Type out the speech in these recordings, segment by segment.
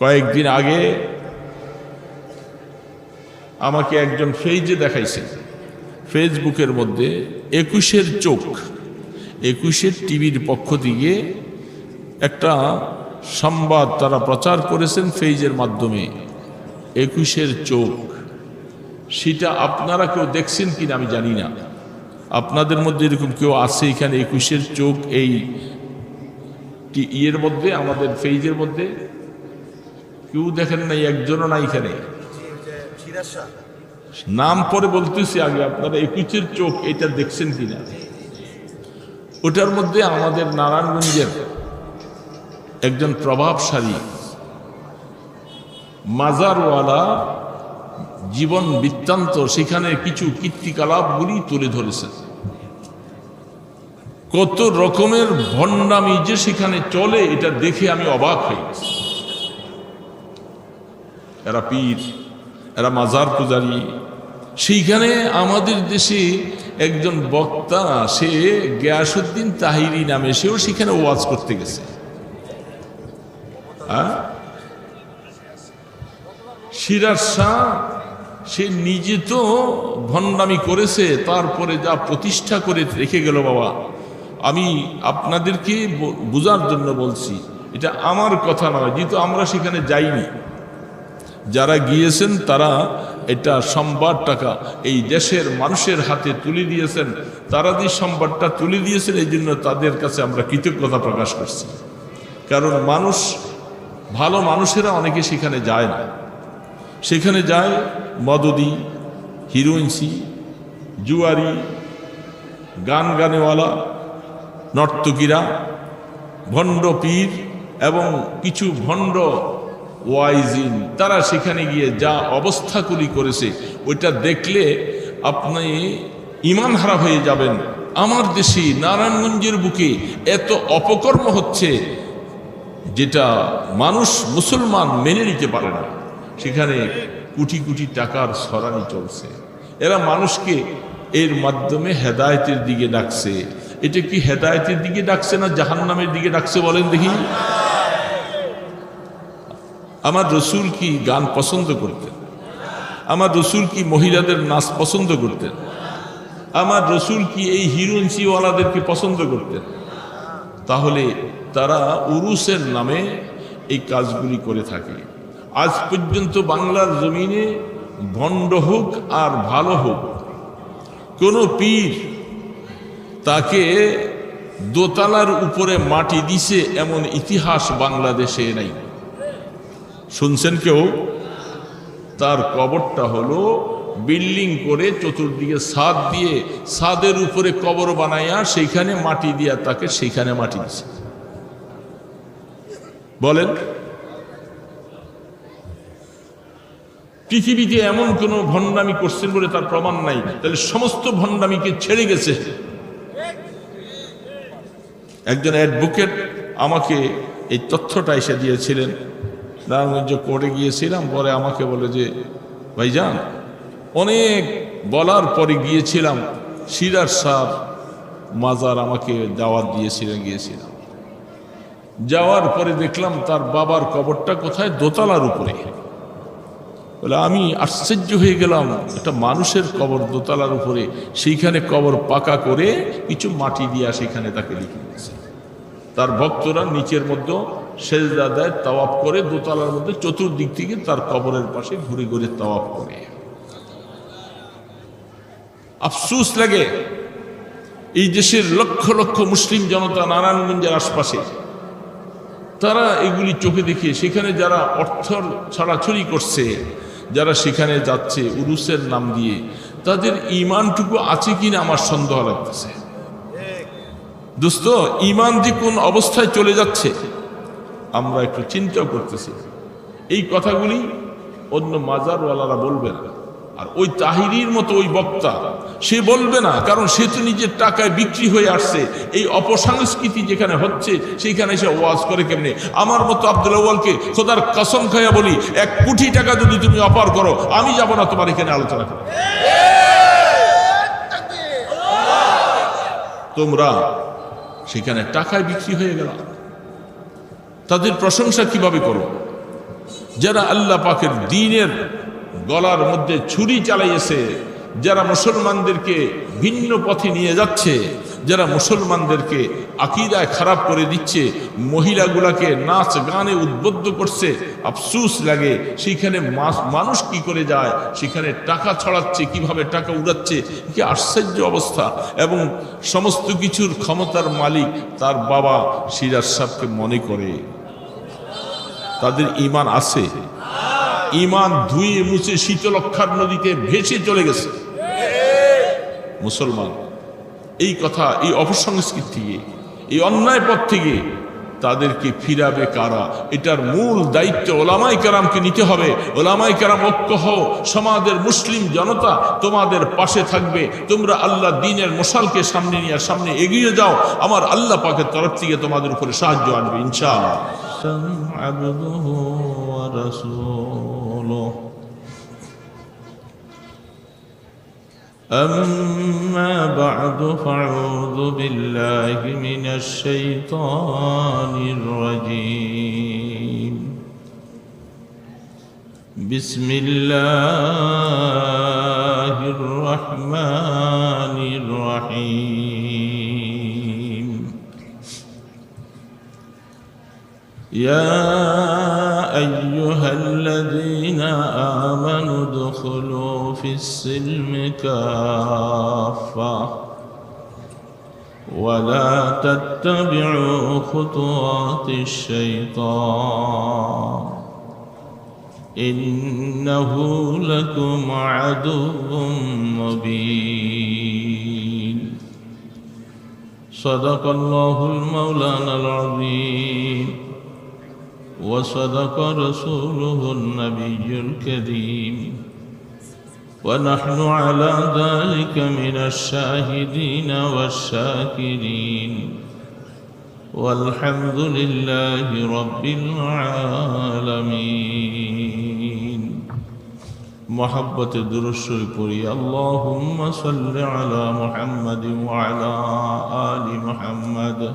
কয়েকদিন আগে আমাকে একজন ফেজে দেখাইছে। ফেসবুকের মধ্যে একুশের চোখ, একুশের টিভির পক্ষ থেকে একটা সংবাদ তারা প্রচার করেছেন ফেজের মাধ্যমে। একুশের চোখ, সেটা আপনারা কেউ দেখছেন কিনা আমি জানি না। আপনাদের মধ্যে এরকম কেউ আছে এখানে একুশের চোখ এই ইয়ের মধ্যে, আমাদের ফেজের মধ্যে? কেউ দেখেন নাই, একজনও নাই এখানে। নাম পরে বলতেছি আগে, আপনারা একুশের চোখ এটা দেখছেন কিনা? ওটার মধ্যে আমাদের নারায়ণগঞ্জের একজন প্রভাবশালী মাজারওয়ালা জীবন বৃত্তান্ত, সেখানে কিছু কীর্তিকলাপগুলি তুলে ধরেছেন। কত রকমের ভণ্ডামি যে সেখানে চলে, এটা দেখে আমি অবাক হয়ে গেছি। এরা পীর, এরা মাজার পূজারী। সেইখানে আমাদের দেশে একজন বক্তা, সে গিয়াসুদ্দিন তাহিরি নামে, সেও সেখানে ওয়াজ করতে গেছে। হ্যাঁ? সিরাজ শাহ, সে নিজে তো ভণ্ডামি করেছে, তারপরে যা প্রতিষ্ঠা করে রেখে গেল বাবা। আমি আপনাদেরকে বোঝার জন্য বলছি, এটা আমার কথা নয়, যেহেতু আমরা সেখানে যাইনি। যারা গিয়েছেন, তারা এটা সংবাদ টাকা। এই দেশের মানুষের হাতে তুলে দিয়েছেন, তারা যে সংবাদটা তুলে দিয়েছেন, এই জন্য তাদের কাছে আমরা কৃতজ্ঞতা প্রকাশ করছি। কারণ মানুষ, ভালো মানুষেরা অনেকে সেখানে যায় না। সেখানে যায় মদদি হিরোইনসি জুয়ারি, গান গানেওয়ালা, নর্তকীরা, ভণ্ড পীর এবং কিছু ভণ্ড ওয়াইজিন, তারা সেখানে গিয়ে যা অবস্থাগুলি করেছে, ওইটা দেখলে আপনি ইমান হারা হয়ে যাবেন। আমার দেশে নারায়ণগঞ্জের বুকে এত অপকর্ম হচ্ছে যেটা মানুষ মুসলমান মেনে নিতে পারে না। সেখানে কোটি কোটি টাকার সরানি চলছে। এরা মানুষকে এর মাধ্যমে হেদায়েতের দিকে ডাকছে। এটা কি হেদায়তের দিকে ডাকছে না জাহান্নামের দিকে ডাকছে বলেন দেখি? আমার রসুল কি গান পছন্দ করতেন? আমার রসুল কি মহিলাদের নাচ পছন্দ করতেন? আমার রসুল কি এই হিরোইনসিওয়ালাদেরকে পছন্দ করতেন? তাহলে তারা উরুসের নামে এই কাজগুলি করে থাকে। আজ পর্যন্ত বাংলার জমিনে ভণ্ড হোক আর ভালো হোক, কোনো পীর তাকে দোতলার উপরে মাটি দিছে এমন ইতিহাস বাংলাদেশে নাই। শুনছেন কেউ? তার কবরটা হলো বিল্ডিং করে চতুর্দিকে ছাদ দিয়ে ছাদের উপরে কবর বানাইয়া সেইখানে মাটি দিয়া তাকে সেইখানে মাটি দিছে। বলেন, পৃথিবীতে এমন কোনো ভণ্ডামি করছেন বলে তার প্রমাণ নাই। তাহলে সমস্ত ভণ্ডামিকে ছেড়ে গেছে। একজন অ্যাডভোকেট আমাকে এই তথ্যটা এসে দিয়েছিলেন। নারায়ণগঞ্জ কোর্টে গিয়েছিলাম, পরে আমাকে বলে যে, ভাইজান, অনেক বলার পরে গিয়েছিলাম, সিরাজ সাহ মাজার আমাকে দাওয়াত দিয়েছিলেন, গিয়েছিলাম। যাওয়ার পরে দেখলাম তার বাবার কবরটা কোথায়? দোতলার উপরে। বলে, আমি আশ্চর্য হয়ে গেলাম, একটা মানুষের কবর দোতলার উপরে, সেইখানে কবর পাকা করে কিছু মাটি দিয়া সেখানে তাকে লিখে দিয়েছে। তার ভক্তরা নিচের মধ্যে সেজদা দেয় তাওয়াপ করে দোতলার মধ্যে চতুর্দিক থেকে তার কবরের পাশে ঘুরে ঘুরে তাওয়াপ করে। আফসুস লাগে এই দেশের লক্ষ লক্ষ মুসলিম জনতা নারায়ণগঞ্জের আশপাশে। তারা এগুলি চোখে দেখে, সেখানে যারা অর্থ ছড়াছড়ি করছে, যারা সেখানে যাচ্ছে উরুসের নাম দিয়ে, তাদের ইমানটুকু আছে কিনা আমার সন্দেহ লাগতেছে। দোস্ত ইমান যে কোন অবস্থায় চলে যাচ্ছে আমরা একটু চিন্তাও করতেছি। এই কথাগুলি অন্য মাজারওয়ালারা বলবে না। আর ওই তাহিরির মতো ওই বক্তা, সে বলবে না, কারণ সে তো নিজের টাকায় বিক্রি হয়ে আসছে। এই অপসংস্কৃতি যেখানে হচ্ছে, সেইখানে সে ওয়াজ করে কেমনে? আমার মতো আব্দুল আউ্বালকে খোদার কসম খাইয়া বলি, এক কোটি টাকা যদি তুমি অপার করো, আমি যাব না তোমার এখানে আলোচনা করো তোমরা সেখানে টাকায় বিক্রি হয়ে গেল। তাদের প্রশংসা কীভাবে করো যারা আল্লাহ পাকের দিনের গলার মধ্যে ছুরি চালাইয়েছে, যারা মুসলমানদেরকে ভিন্ন পথে নিয়ে যাচ্ছে, যারা মুসলমানদেরকে আকিদায় খারাপ করে দিচ্ছে, মহিলাগুলাকে নাচ গানে উদ্বুদ্ধ করছে, আফসুস লাগে সেইখানে মাস- মানুষ কি করে যায়, সেখানে টাকা ছড়াচ্ছে, কীভাবে টাকা উড়াচ্ছে, কি আশ্চর্য অবস্থা। এবং সমস্ত কিছুর ক্ষমতার মালিক তার বাবা সিরাজ সাহেবকে মনে করে। তাদের ইমান আছে। ইমান ধুয়ে মুছে শীতলক্ষার নদীতে ভেসে চলে গেছে। মুসলমান, এই কথা, এই অপসংস্কৃতি থেকে এই অন্যায় পথ থেকে তাদেরকে ফিরাবে কারা? এটার মূল দায়িত্ব ওলামাই কারামকে নিতে হবে। ওলামাই কারাম ঐক্য হও, সমাজের মুসলিম জনতা তোমাদের পাশে থাকবে। তোমরা আল্লাহ দিনের মশালকে সামনে নিয়ে সামনে এগিয়ে যাও। আমার আল্লাহ পাকের তরফ থেকে তোমাদের উপরে সাহায্য আনবে, ইনশাআল্লাহ। عبده ورسوله. أما بعد فأعوذ بالله من الشيطان الرجيم. بسم الله الرحمن الرحيم. يا أيها الذين آمنوا ادخلوا في السلم كافة ولا تتبعوا خطوات الشيطان إنه لكم عدو مبين. صدق الله المولانا العظيم. وصدق رسوله النبي الكريم. ونحن على ذلك من الشاهدين والشاكرين. والحمد لله رب العالمين. محبة درشوي পড়ি اللهم صل على محمد وعلى آل محمد.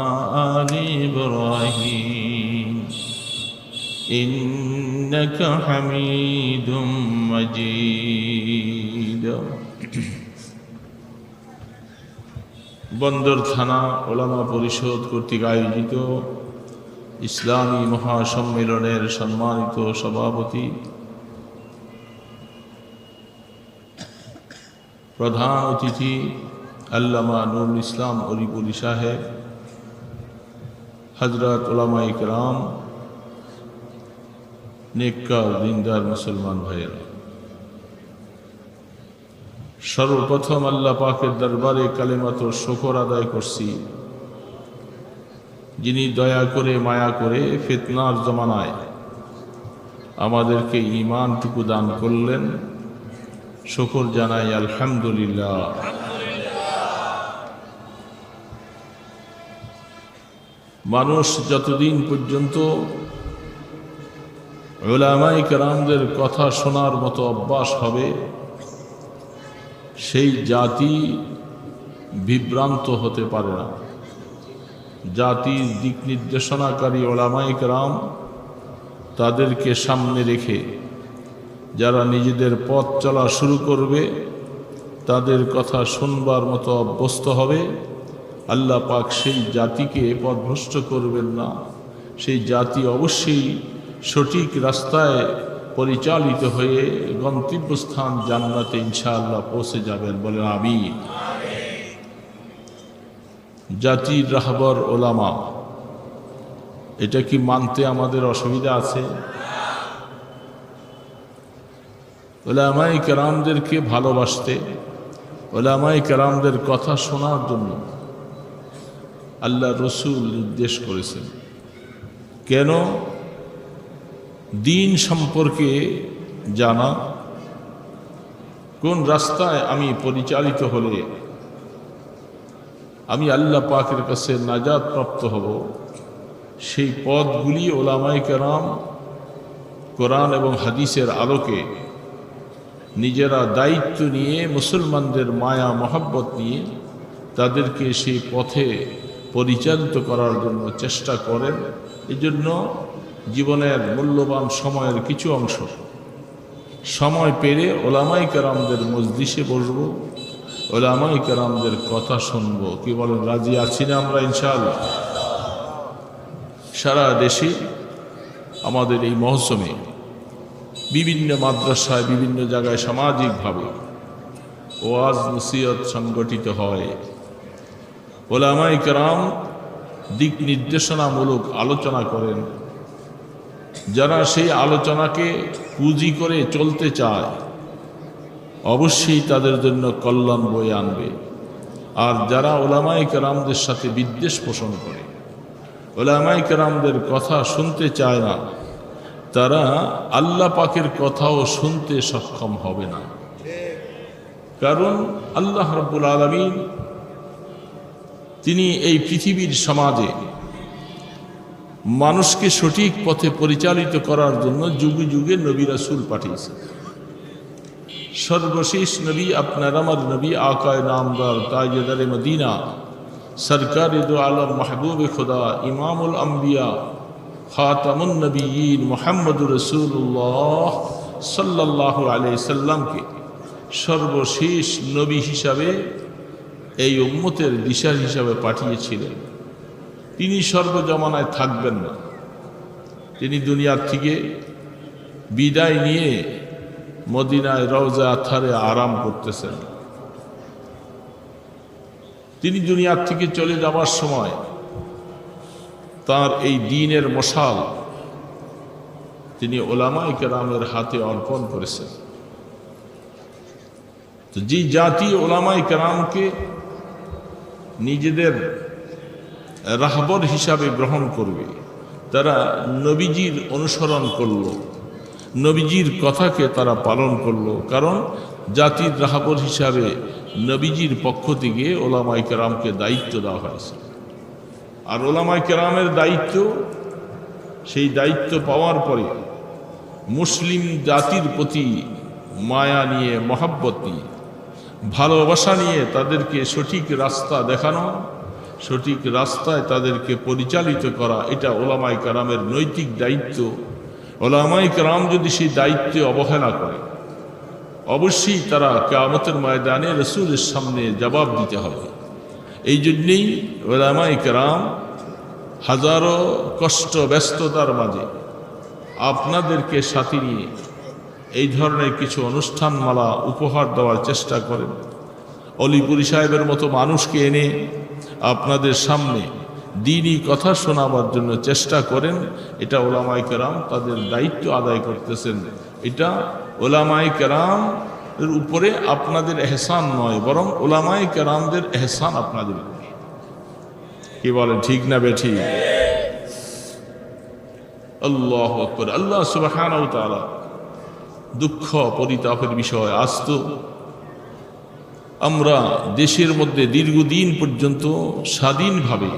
إبراهيم إنك حميد مجيد বন্দর থানা ওলামা পরিষদ কর্তৃক আয়োজিত ইসলামী মহাসম্মেলনের সম্মানিত সভাপতি প্রধান অতিথি আল্লামা নুরুল ইসলাম অলিপুরি সাহেব হজরত ওলামা ইকরাম নেককার, দিনদার মুসলমান ভাইয়েরা। সর্বপ্রথম আল্লাহ পাকের দরবারে কালেমাত শকর আদায় করছি। যিনি দয়া করে, মায়া করে ফিতনার জমানায় আমাদেরকে ইমানটুকু দান করলেন। শকর জানাই আলহামদুলিল্লাহ। মানুষ যতদিন পর্যন্ত ওলামাই কেরামদের কথা শোনার মতো অভ্যাস হবে, সেই জাতি বিভ্রান্ত হতে পারে না। জাতির দিক নির্দেশনাকারী ওলামাই কেরাম তাদেরকে সামনে রেখে যারা নিজেদের পথ চলা শুরু করবে, তাদের কথা শুনবার মতো অভ্যস্ত হবে। আল্লাহ পাক সেই জাতিকে পথভ্রষ্ট করবেন না। সেই জাতি অবশ্যই সঠিক রাস্তায় পরিচালিত হয়ে গন্তব্যস্থান জান্নাতে ইনশাআল্লাহ পৌঁছে যাবেন বলেন আমি জাতির রাহবর ওলামা, এটা কি মানতে আমাদের অসুবিধা আছে? ওলামাই কেরামদেরকে ভালোবাসতে ওলামাই কেরামদের কথা শোনার জন্য আল্লাহ রসুল নির্দেশ করেছেন। কেন? দিন সম্পর্কে জানা। কোন রাস্তায় আমি পরিচালিত হলে আমি আল্লাহ পাকের কাছে নাজাদ প্রাপ্ত হব, সেই পথগুলি ওলামাই কেরাম কোরআন এবং হাদিসের আলোকে নিজেরা দায়িত্ব নিয়ে মুসলমানদের মায়া মহাব্বত নিয়ে তাদেরকে সেই পথে পরিচালিত করার জন্য চেষ্টা করেন। এজন্য জীবনের মূল্যবান সময়ের কিছু অংশ। সময় পেরে ওলামাই কেরামদের মজলিসে বসব, ওলামাই কেরামদের কথা শুনব। কি বলেন, রাজি আছি না আমরা, ইনশাআল্লাহ? সারা দেশে আমাদের এই মৌসুমে বিভিন্ন মাদ্রাসায় বিভিন্ন জায়গায় সামাজিকভাবে ওয়াজ নসিয়ত সংগঠিত হয়। ওলামাই কেরাম দিক নির্দেশনামূলক আলোচনা করেন। যারা সেই আলোচনাকে পুঁজি করে চলতে চায়, অবশ্যই তাদের জন্য কল্যাণ বয়ে আনবে। আর যারা ওলামাই কেরামদের সাথে বিদ্বেষ পোষণ করে, ওলামাই কেরামদের কথা শুনতে চায় না, তারা আল্লাহ পাকের কথাও শুনতে সক্ষম হবে না। কারণ আল্লাহ রব্বুল আলমিন তিনি এই পৃথিবীর সমাজে মানুষকে সঠিক পথে পরিচালিত করার জন্য যুগে যুগে নবী রাসুল পাঠিয়েছেন। সর্বশেষ নবী আপনার আমার নবী আকায় নামদার তাজদারে মদিনা, সরকার দো আলম মাহবুব খুদা, ইমামুল আম্বিয়া, খাতামুন নবীন মোহাম্মদুর রসুল্লাহ সাল্লাহ আলাই সাল্লামকে সর্বশেষ নবী হিসাবে এই উম্মতের দিশার হিসাবে পাঠিয়েছিলেন। তিনি সর্বজমানায় থাকবেন না। তিনি দুনিয়ার থেকে বিদায় নিয়ে মদিনায় রওজা থারে আরাম করতেছেন। তিনি দুনিয়ার থেকে চলে যাওয়ার সময় তার এই দিনের মশাল তিনি ওলামাই কেরামের হাতে অর্পণ করেছেন। তো যে জাতি ওলামাই কেরামকে নিজেদের রাহবর হিসাবে গ্রহণ করবে। তারা নবীজির অনুসরণ করল, নবীজির কথাকে তারা পালন করল। কারণ জাতির রাহবর হিসাবে নবীজির পক্ষ থেকে ওলামাই কেরামকে দায়িত্ব দেওয়া হয়েছে। আর ওলামাই কেরামের দায়িত্ব, সেই দায়িত্ব পাওয়ার পরে মুসলিম জাতির প্রতি মায়া নিয়ে মহাব্বত নিয়ে ভালোবাসা নিয়ে তাদেরকে সঠিক রাস্তা দেখানো, সঠিক রাস্তায় তাদেরকে পরিচালিত করা, এটা ওলামাই কারামের নৈতিক দায়িত্ব। ওলামাই কারাম যদি সেই দায়িত্বে অবহেলা করে, অবশ্যই তারা কেয়ামতের ময়দানে রসুলের সামনে জবাব দিতে হবে। এই জন্যেই ওলামাই কারাম হাজারো কষ্ট ব্যস্ততার মাঝে আপনাদেরকে সাথে নিয়ে এই ধরনের কিছু অনুষ্ঠানমালা উপহার দেওয়ার চেষ্টা করেন। অলিপুরি সাহেবের মতো মানুষকে এনে আপনাদের সামনে দিনই কথা শোনাবার জন্য চেষ্টা করেন। এটা ওলামাই কেরাম তাদের দায়িত্ব আদায় করতেছেন। এটা ওলামাই কেরাম এর উপরে আপনাদের এহসান নয়, বরং ওলামাই কেরামদের এহসান আপনাদের কি বলেন, ঠিক না বেঠি? আল্লাহ আল্লাহ সুবাহ দুঃখ পরিতাপের বিষয় আজ তো আমরা দেশের মধ্যে দীর্ঘদিন পর্যন্ত স্বাধীনভাবে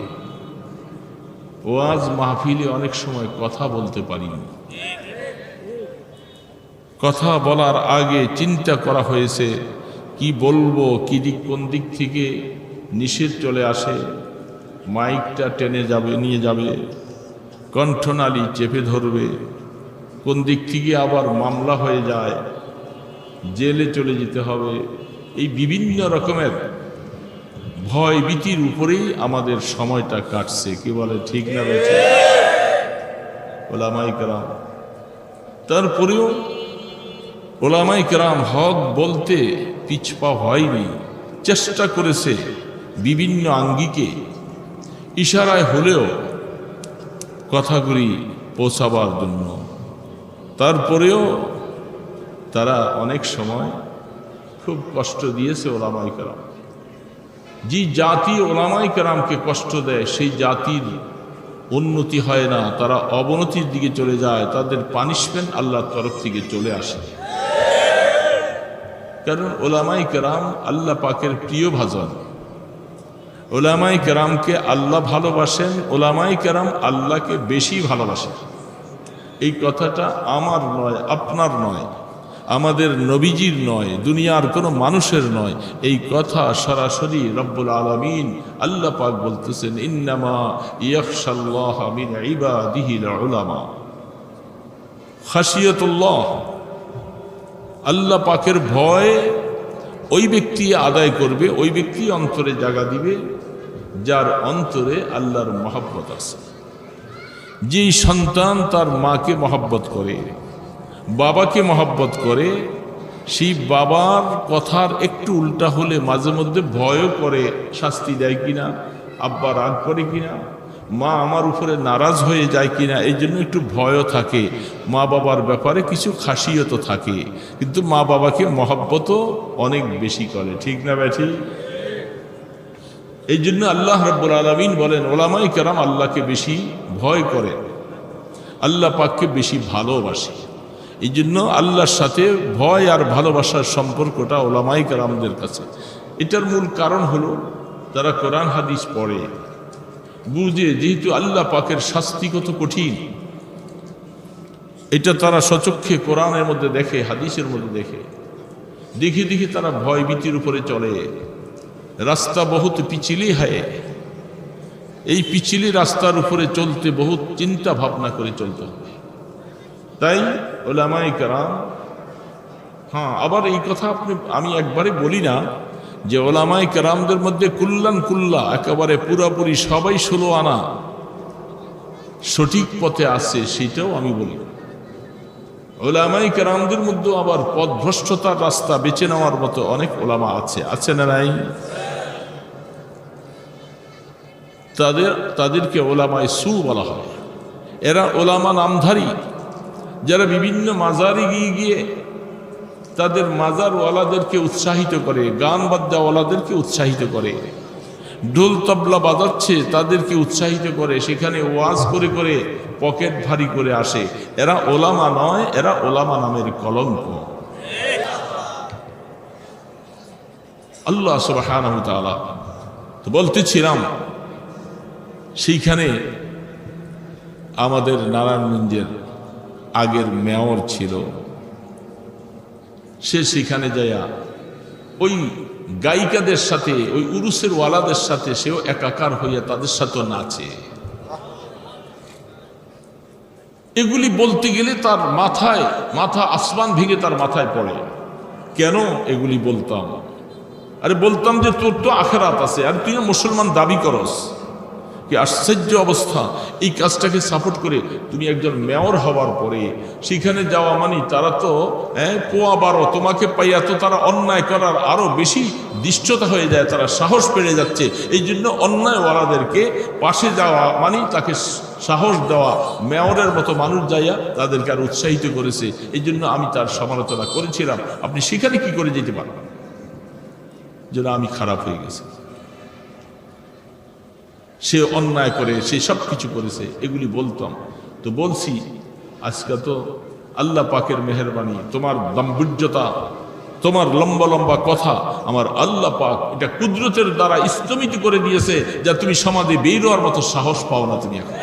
ওয়াজ মাহফিলে অনেক সময় কথা বলতে পারি। কথা বলার আগে চিন্তা করা হয়েছে, কি বলব, কি দিক, কোন দিক থেকে নিষেধ চলে আসে, মাইকটা টেনে যাবে, নিয়ে যাবে, কণ্ঠনালী চেপে ধরবে। কোন দিক থেকে আবার মামলা হয়ে যায়, জেলে চলে যেতে হবে, এই বিভিন্ন রকমের ভয় ভীতির উপরেই আমাদের সময়টা কাটছে। কি বলে ঠিক না বেছে ওলামাই কেরাম। তারপরেও ওলামাই কেরাম হক বলতে পিছপা হয়নি, চেষ্টা করেছে বিভিন্ন আঙ্গিকে ইশারায় হলেও কথাগুলি পৌঁছাবার জন্য। তারপরেও তারা অনেক সময় খুব কষ্ট দিয়েছে ওলামাই কেরাম। যে জাতি ওলামাই কেরামকে কষ্ট দেয়, সেই জাতির উন্নতি হয় না, তারা অবনতির দিকে চলে যায়, তাদের পানিশমেন্ট আল্লাহর তরফ থেকে চলে আসে। কারণ ওলামাই কেরাম আল্লাহ পাকের প্রিয় ভাজন। ওলামাই কেরামকে আল্লাহ ভালোবাসেন ওলামাই কেরাম আল্লাহকে বেশি ভালোবাসেন। এই কথাটা আমার নয়, আপনার নয়, আমাদের নবীজির নয়, দুনিয়ার কোনো মানুষের নয়। এই কথা সরাসরি রব্বুল আলমিন আল্লাহ পাক বলতেছেন, ইন্নামা ইয়াকশাল্লাহ মিন ইবাদিহিল উলামা খাসিয়তুল্লাহ আল্লাহ পাকের ভয় ওই ব্যক্তি আদায় করবে, ওই ব্যক্তি অন্তরে জাগা দিবে, যার অন্তরে আল্লাহর মহাব্বত আছে। যেই সন্তান তার মাকে মহাব্বত করে, বাবাকে মহাব্বত করে, সেই বাবার কথার একটু উল্টা হলে মাঝে মধ্যে ভয়ও করে শাস্তি দেয় কিনা, আব্বা রাগ করে কিনা, মা আমার উপরে নারাজ হয়ে যায় কিনা, এই জন্য একটু ভয়ও থাকে। মা বাবার ব্যাপারে কিছু খাসিয়ত থাকে, কিন্তু মা বাবাকে মহাব্বতও অনেক বেশি করে, ঠিক না ব্যাঠি এই জন্য আল্লাহ রব্বুল আলমিন বলেন ওলামাই কেরাম আল্লাহকে বেশি ভয় করে আল্লাহ পাককে বেশি ভালোবাসে। এই জন্য আল্লাহর সাথে ভয় আর ভালোবাসার সম্পর্কটা ওলামাই কেরামদের কাছে। এটার মূল কারণ হলো তারা কোরআন, হাদিস পড়ে, বুঝে যেহেতু আল্লাহ পাকের শাস্তি কত কঠিন, এটা তারা সচক্ষে কোরআনের মধ্যে দেখে, হাদিসের মধ্যে দেখে দেখে দেখে তারা ভয় ভীতির উপরে চলে। রাস্তা বহুত পিচিলি হয়। এই পিচিলি রাস্তার উপরে চলতে বহুত চিন্তা ভাবনা করে চলতে হবে। তাই ওলামাই কারাম হ্যাঁ আবার এই কথা আপনি, আমি একবারে বলি না যে ওলামাই কারামদের মধ্যে কুল্লান কুল্লা, একেবারে পুরাপুরি সবাই ষোলো আনা সঠিক পথে আছে, সেটাও আমি বলি। ওলামাই কেরামদের মধ্যে আবার পথভ্রষ্টতার রাস্তা বেছে নেওয়ার মতো অনেক ওলামা আছে। আছে না নাই? তাদের, তাদেরকে ওলামায় সু বলা হয়। এরা ওলামা নামধারী, যারা বিভিন্ন মাজারে গিয়ে গিয়ে তাদের মাজারওয়ালাদেরকে উৎসাহিত করে, গান বাদ্যাওয়ালাদেরকে উৎসাহিত করে, ঢোল তবলা বাজাচ্ছে তাদেরকে উৎসাহিত করে, সেখানে ওয়াজ করে করে পকেট ভারী করে আসে। এরা ওলামা নয়, এরা ওলামা নামের কলঙ্ক। আল্লাহ সুবাহ তো বলতেছিলাম, সেইখানে আমাদের নারায়ণগঞ্জের আগের মেয়র ছিল। সে সেখানে যায়া ওই গায়িকাদের সাথে, ওই উরুসের ওয়ালাদের সাথে সেও একাকার হইয়া তাদের সাথে নাচে। এগুলি বলতে গেলে তার মাথায়, মাথা আসমান ভেঙে তার মাথায় পড়ে। কেন এগুলি বলতাম? আরে বলতাম যে তোর তো আখেরাত আছে, আর তুই মুসলমান দাবি করস। কি আশ্চর্য অবস্থা। এই কাজটাকে সাপোর্ট করে তুমি একজন মেয়র হওয়ার পরে, সেখানে যাওয়া মানে তারা তো হ্যাঁ পোয়া বারো, তোমাকে পাইয়া তো তারা অন্যায় করার আরও বেশি দৃষ্টতা হয়ে যায়, তারা সাহস পেড়ে যাচ্ছে। এই জন্য অন্যায়ওয়ালাদেরকে পাশে যাওয়া মানে তাকে সাহস দেওয়া মেয়রের মতো মানুষ যাইয়া তাদেরকে আর উৎসাহিত করেছে। এই জন্য আমি তার সমালোচনা করেছিলাম। আপনি সেখানে কি করে যেতে পারবেন? যেন আমি খারাপ হয়ে গেছি। সে অন্যায় করে, সে সব কিছু করেছে, এগুলি বলতাম। তো বলছি, আজকে তো আল্লাহ পাকের মেহরবানি, তোমার দাম্ভুর্যতা তোমার লম্বা লম্বা কথা, আমার আল্লাহ পাক এটা কুদরতের দ্বারা স্তমিত করে দিয়েছে, যা তুমি সমাধি বেরোয়ার মতো সাহস পাও না তুমি এখন।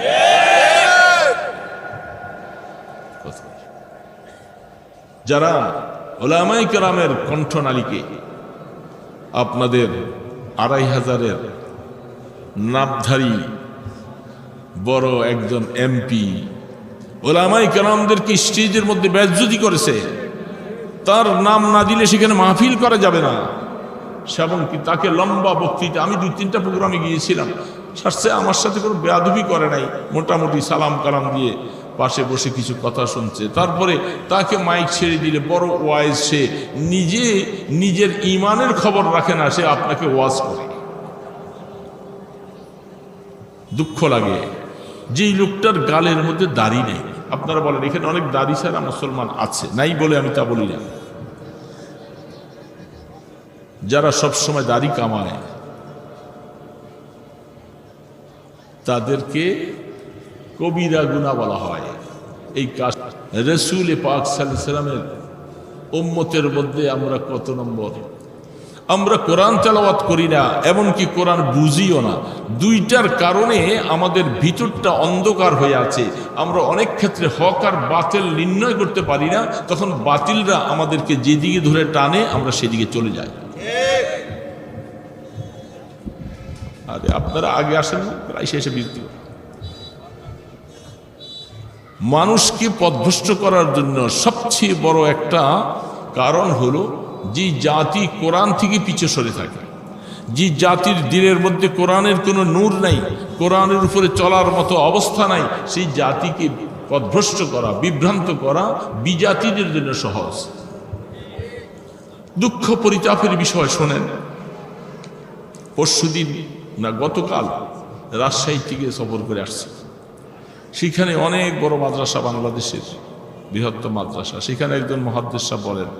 যারা ওলামাই কেরামের কণ্ঠনালীকে আপনাদের আড়াই হাজারের নাবধারী বড় একজন এমপি। ওলামাই কেরামদেরকে স্টেজের মধ্যে ব্যাজ্যতি করেছে? তার নাম না দিলে সেখানে মাহফিল করা যাবে না। সেমন কি তাকে লম্বা বক্তৃতা, আমি দুই তিনটা প্রোগ্রামে গিয়েছিলাম। সারছে, আমার সাথে কোনো বেয়াদবি করে নাই, মোটামুটি সালাম কালাম দিয়ে পাশে বসে কিছু কথা শুনছে। তারপরে তাকে মাইক ছেড়ে দিলে, বড় ওয়াইজ সে নিজে নিজের ইমানের খবর রাখে না, সে আপনাকে ওয়াজ করে। দুঃখ লাগে। যেই লোকটার গালের মধ্যে দাড়ি নেই। আপনারা বলেন, এখানে অনেক দাড়ি ছাড়া মুসলমান আছে। নাই বলে আমি তা বলি না। যারা সব সময় দাড়ি কামায়, তাদেরকে কবিরা গুণা বলা হয়। এই কাজ রসুল পাক সাল্লামের উম্মতের মধ্যে আমরা কত নম্বর? আমরা কোরআন তেলাওয়াত করি না, এমনকি কোরআন বুঝিও না। দুইটার কারণে আমাদের ভিতরটা অন্ধকার হয়ে আছে। আমরা অনেক ক্ষেত্রে হক আর বাতিল নির্ণয় করতে পারি না, তখন বাতিলরা আমাদেরকে যেদিকে ধরে টানে, আমরা সেদিকে চলে যাই। আরে, আপনারা আগে আসেন প্রায় শেষে বৃত্তি মানুষকে পথভ্রষ্ট করার জন্য সবচেয়ে বড় একটা কারণ হলো যে জাতি কোরআন থেকে পিছু সরে থাকে, যে জাতির দিনের মধ্যে কোরআনের কোনো নূর নাই, কোরআনের উপরে চলার মতো অবস্থা নাই, সেই জাতিকে পথভ্রষ্ট করা, বিভ্রান্ত করা বিজাতিদের জন্য সহজ। দুঃখ পরিতাপের বিষয় শোনেন। পরশুদিন না গতকাল রাজশাহী থেকে সফর করে আসছে। সেখানে অনেক বড় মাদ্রাসা বাংলাদেশের, বৃহত্তম মাদ্রাসা। সেখানে একজন মহাদ্দেশা বলেন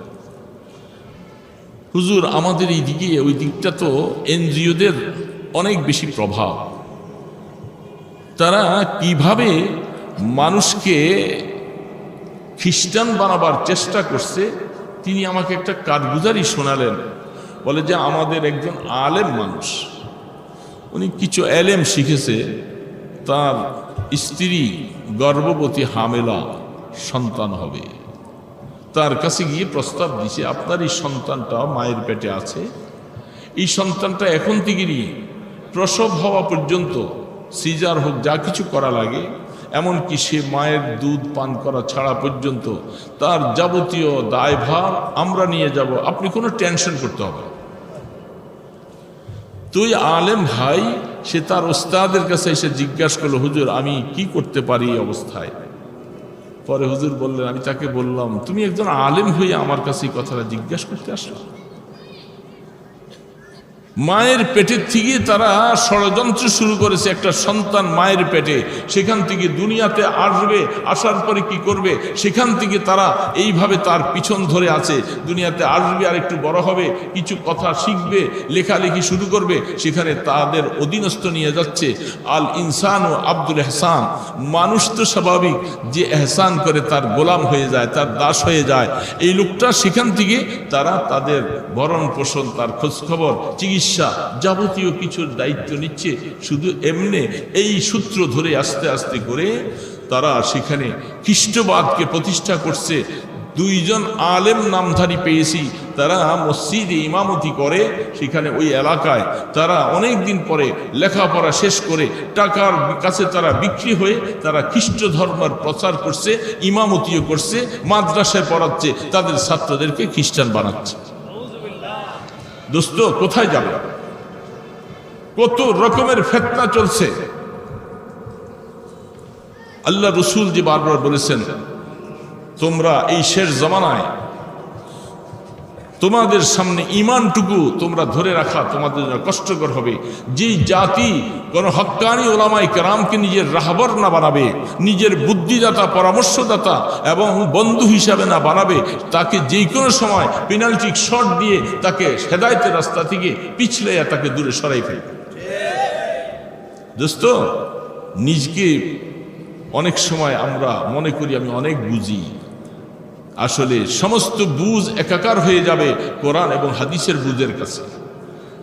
হুজুর, আমাদের এই দিকে ওই দিকটা তো এনজিওদের অনেক বেশি প্রভাব। তারা কীভাবে মানুষকে খ্রিস্টান বানাবার চেষ্টা করছে, তিনি আমাকে একটা কাঠগুজারি শোনালেন। বলে যে, আমাদের একজন আলেম মানুষ, উনি কিছু এলেম শিখেছে, তার স্ত্রী গর্ভবতী হামেলা সন্তান হবে। তার কাছে গিয়ে প্রস্তাব দিছে, আপনার এই সন্তানটা মায়ের পেটে আছে। এই সন্তানটা এখন থেকে নিয়ে প্রসব হওয়া পর্যন্ত সিজার হোক, যা কিছু করা লাগে, এমনকি সে মায়ের দুধ পান করা ছাড়া পর্যন্ত তার যাবতীয় দায়ভার আমরা নিয়ে যাব। আপনি কোনো টেনশন করতে হবে। তুই আলেম ভাই, সে তার ওস্তাদের কাছে এসে জিজ্ঞাসা করল, হুজুর, আমি কি করতে পারি এই অবস্থায়? পরে হুজুর বললেন, আমি তাকে বললাম, তুমি একজন আলেম হয়ে আমার কাছে এই কথাটা জিজ্ঞাসা করতে আসলো মায়ের পেটের থেকে তারা ষড়যন্ত্র শুরু করেছে। একটা সন্তান মায়ের পেটে, সেখান থেকে দুনিয়াতে আসবে, আসার পরে কি করবে? সেখান থেকে তারা এইভাবে তার পিছন ধরে আছে। দুনিয়াতে আসবে আর একটু বড় হবে, কিছু কথা শিখবে, লেখালেখি শুরু করবে, সেখানে তাদের অধীনস্থ নিয়ে যাচ্ছে। আল ইনসান ও আব্দুল এহসান। মানুষ তো স্বাভাবিক যে এহসান করে তার গোলাম হয়ে যায়, তার দাস হয়ে যায়। এই লোকটা সেখান থেকে তারা তাদের ভরণ পোষণ তার খোঁজখবর, চিকিৎসা যাবতীয় কিছুর দায়িত্ব নিচ্ছে, শুধু এমনি এই সূত্র ধরে আস্তে আস্তে করে তারা সেখানে খ্রিস্টবাদকে প্রতিষ্ঠা করছে। দুইজন আলেম নামধারী পেয়েছি, তারা মসজিদে ইমামতি করে, সেখানে ওই এলাকায় তারা অনেক দিন পরে লেখাপড়া শেষ করে টাকার কাছে তারা বিক্রি হয়ে তারা খ্রিস্ট ধর্মের প্রচার করছে, ইমামতিও করছে, মাদ্রাসায় পড়াচ্ছে, তাদের ছাত্রদেরকে খ্রিস্টান বানাচ্ছে। দোস্ত, কোথায় যাবে? কত রকমের ফেতনা চলছে। আল্লাহ রসুল যে বারবার বলেছেন, তোমরা এই শেষ জমানায় তোমাদের সামনে ইমানটুকু তোমরা ধরে রাখা তোমাদের জন্য কষ্টকর হবে। যেই জাতি কোনো হক্কানি ওলামাই কেরামকে নিজের রাহবর না বানাবে, নিজের বুদ্ধিদাতা, পরামর্শদাতা এবং বন্ধু হিসাবে না বানাবে, তাকে যে কোনো সময় পেনাল্টি শট দিয়ে তাকে হেদায়তের রাস্তা থেকে পিছলে তাকে দূরে সরাই ফেলবে। দোস্ত, নিজকে অনেক সময় আমরা মনে করি আমি অনেক বুঝি। আসলে সমস্ত বুঝ একাকার হয়ে যাবে কোরআন এবং হাদিসের বুঝের কাছে।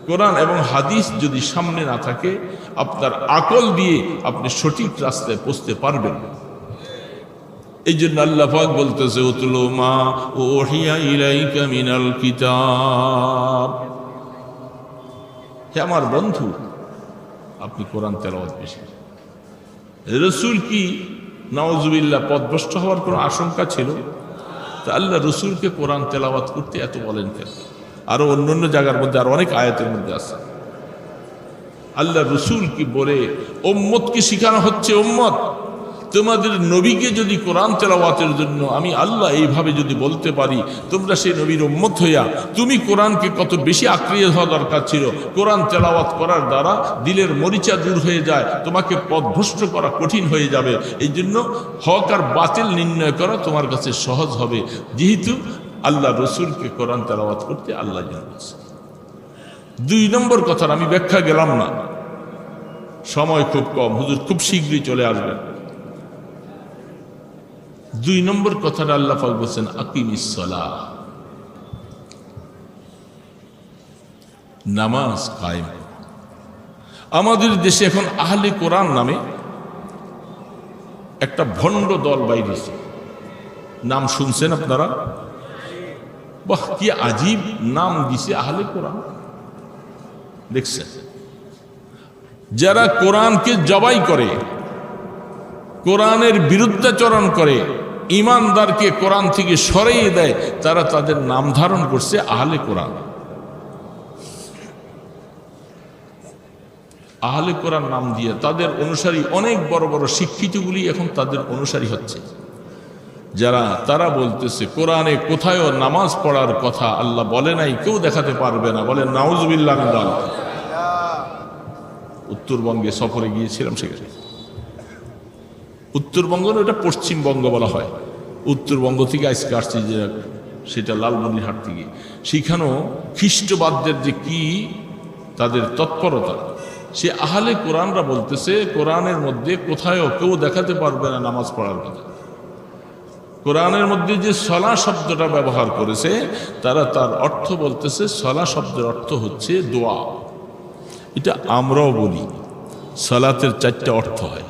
কোরআন এবং হাদিস যদি সামনে না থাকে, আপনার আকল দিয়ে আপনি সঠিক রাস্তায় পৌঁছতে পারবেন। এই জন্য আল্লাহ পাক বলতেছে, উতলো মা ও মিনাল কিতাব। হে আমার বন্ধু, আপনি কোরআন তেলাওয়াত বেশি। রসুল কি নওয়াজুবিল্লাহ পদভ্রষ্ট হওয়ার কোনো আশঙ্কা ছিল? আল্লাহ রসুলকে কোরআন তেলাওয়াত করতে এত বলেন কেন? আরও অন্য অন্য জায়গার মধ্যে আরও অনেক আয়াতের মধ্যে আছে। আল্লাহ রসুল কি বলে ওম্মত কি শিখানো হচ্ছে ওম্মত তোমাদের নবীকে যদি কোরআন তেলাওয়াতের জন্য আমি আল্লাহ এইভাবে যদি বলতে পারি, তোমরা সেই নবীর উম্মত হইয়া তুমি কোরআনকে কত বেশি আক্রিয় হওয়া দরকার ছিল? কোরআন তেলাওয়াত করার দ্বারা দিলের মরিচা দূর হয়ে যায়, তোমাকে পথভ্রষ্ট করা কঠিন হয়ে যাবে। এই জন্য হক আর বাতিল নির্ণয় করা তোমার কাছে সহজ হবে। যেহেতু আল্লাহ রসুলকে কোরআন তেলাওয়াত করতে আল্লাহ জানাচ্ছে দুই নম্বর কথার আমি ব্যাখ্যা গেলাম না। সময় খুব কম। হুজুর খুব শীঘ্রই চলে আসবেন। দুই নম্বর কথাটা আল্লাহ পাক বলছেন, আকিম ইসলা নামাজ কায়েম আমাদের দেশে এখন আহলে কোরআন নামে একটা ভণ্ড দল বাইরেছে নাম শুনছেন আপনারা? বাহ, কি আজীব নাম দিছে আহলে কোরআন। দেখছেন? যারা কোরআনকে জবাই করে কোরআনের বিরুদ্ধাচরণ করে, ইমানদারকে কোরআন থেকে সরিয়ে দেয়, তারা তাদের নাম ধারণ করছে আহলে কোরআন। আহলে কোরআন নাম দিয়ে তাদের অনুসারী অনেক বড় বড় শিক্ষিতগুলি এখন তাদের অনুসারী হচ্ছে। যারা, তারা বলতেছে, কোরআনে কোথায়ও নামাজ পড়ার কথা আল্লাহ বলে নাই, কেউ দেখাতে পারবে না। বলে নাউজবিল্লাহ উত্তরবঙ্গে সফরে গিয়েছিলাম সেখানে। উত্তরবঙ্গ ওটা পশ্চিমবঙ্গ বলা হয়। উত্তরবঙ্গ থেকে আজকে আসছে যে সেটা লালমনিরহাট থেকে। সেখানেও খ্রিস্টবাদদের যে কি, তাদের তৎপরতা। সে আহলে কোরআনরা বলতেছে, কোরআনের মধ্যে কোথায়ও কেউ দেখাতে পারবে না নামাজ পড়ার কথা। কোরআনের মধ্যে যে সলা শব্দটা ব্যবহার করেছে, তারা তার অর্থ বলতেছে, সলা শব্দের অর্থ হচ্ছে দোয়া। এটা আমরাও বলি, সলাতের চারটা অর্থ হয়।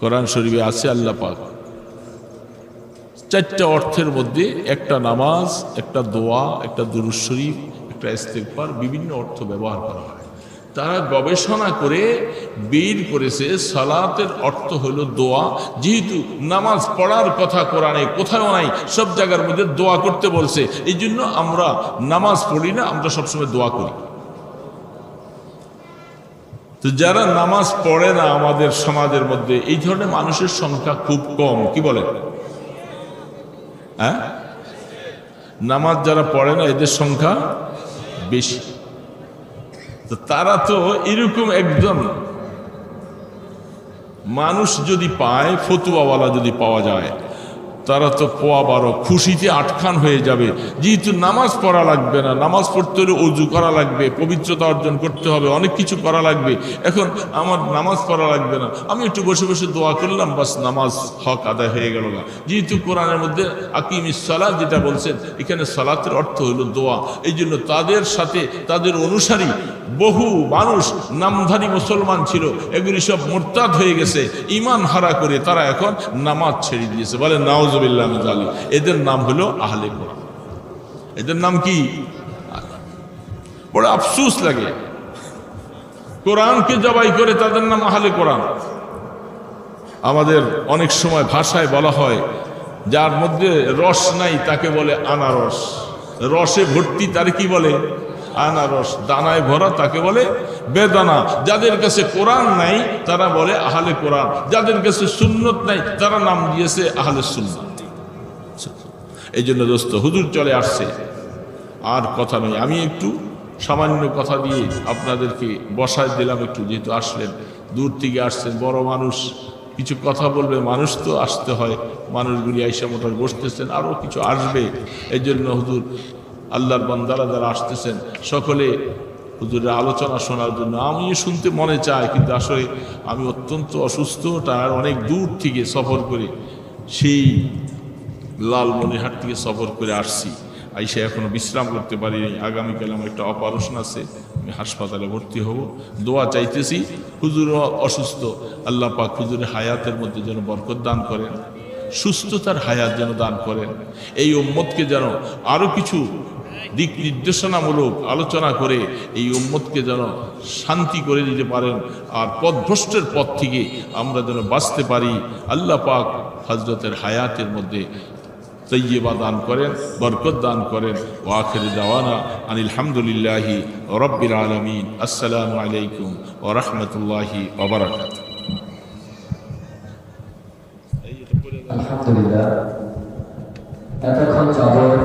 কোরআন শরীফে আছে আল্লাহ পাক। চারটা অর্থের মধ্যে একটা নামাজ, একটা দোয়া, একটা দুরুদ শরীফ, একটা ইস্তেগফার, বিভিন্ন অর্থ ব্যবহার করা হয়। তারা গবেষণা করে বের করেছে সালাতের অর্থ হলো দোয়া। যেহেতু নামাজ পড়ার কথা কোরআনে কোথাও নাই, সব জায়গার মধ্যে দোয়া করতে বলছে। এই জন্য আমরা নামাজ পড়ি না, আমরা সবসময় দোয়া করি। তো যারা নামাজ পড়ে না আমাদের সমাজের মধ্যে, এই ধরনের মানুষের সংখ্যা খুব কম, কি বলে? হ্যাঁ? নামাজ যারা পড়ে না, এদের সংখ্যা বেশি। তো তারা তো এরকম একজন মানুষ যদি পায়, ফতুয়াওয়ালা যদি পাওয়া যায় তারা তো পোয়া বারো খুশিতে আটখান হয়ে যাবে। যেহেতু নামাজ পড়া লাগবে না, নামাজ পড়তে হলে অজু করা লাগবে, পবিত্রতা অর্জন করতে হবে, অনেক কিছু করা লাগবে। এখন আমার নামাজ পড়া লাগবে না। আমি একটু বসে বসে দোয়া করলাম, বাস নামাজ হক আদায় হয়ে গেল না। যেহেতু কোরআনের মধ্যে আকিম ইসালা যেটা বলছেন, এখানে সালাতের অর্থ হলো দোয়া। এই জন্য তাদের সাথে, তাদের অনুসারী বহু মানুষ, নামধারী মুসলমান ছিল, এগুলি সব মোরতাদ হয়ে গেছে। ইমান হারা করে তারা এখন নামাজ ছেড়ে দিয়েছে। বলে নাওজবিল্লাহ আলী এদের নাম হলো আহলে কোরআন। এদের নাম কি? বড় আফসুস লাগে। কোরআনকে জবাই করে তাদের নাম আহলে কোরআন। আমাদের অনেক সময় ভাষায় বলা হয়, যার মধ্যে রস নাই তাকে বলে আনারস। রসে ভর্তি তার কি বলে? আনারস। দানায় ভরা তাকে বলে বেদানা। যাদের কাছে কোরআন নাই, তারা বলে আহলে কোরআন। যাদের কাছে সুন্নত নাই, তারা নাম দিয়েছে আহলে সুন্নত। এই জন্য দোস্ত, হুজুর চলে আসছে। আর কথা নেই আমি একটু সামান্য কথা দিয়ে আপনাদেরকে বসায় দিলাম একটু, যেহেতু আসলেন, দূর থেকে আসছেন, বড় মানুষ, কিছু কথা বলবে, মানুষ তো আসতে হয়, মানুষগুলি আইসা মোটর বসতেছেন আরও কিছু আসবে। এই জন্য হুজুর, আল্লাহর বান্দারা যারা আসতেছেন, সকলে হুজুরের আলোচনা শোনার জন্য, আমিও শুনতে মনে চাই, কিন্তু আসলে আমি অত্যন্ত অসুস্থ, তার অনেক দূর থেকে সফর করে সেই লালমনিরহাট থেকে সফর করে আসছি। আইসা এখনও বিশ্রাম করতে পারিনি। আগামীকাল আমার একটা অপারেশন আছে, আমি হাসপাতালে ভর্তি হব। দোয়া চাইতেছি, হুজুর অসুস্থ, আল্লাহ পাক হুজুরের হায়াতের মধ্যে যেন বরকত দান করেন, সুস্থতার হায়াত যেন দান করেন। এই উম্মতকে যেন আরও কিছু দিক নির্দেশনামূলক আলোচনা করে এই উম্মতকে যেন শান্তি করে দিতে পারেন আর পথভ্রষ্টের পথ থেকে আমরা যেন বাঁচতে পারি। আল্লাহ পাক হজরতের হায়াতের মধ্যে তৈয়বা দান করেন বরকত দান করেন ও আখের দাওয়ানা আনিল হামদুলিল্লাহি রব্বিল আলমিন আসসালামু আলাইকুম ও রহমতুল্লাহি ওবরাকাত আলহামদুলিল্লাহ এতক্ষণ যাবত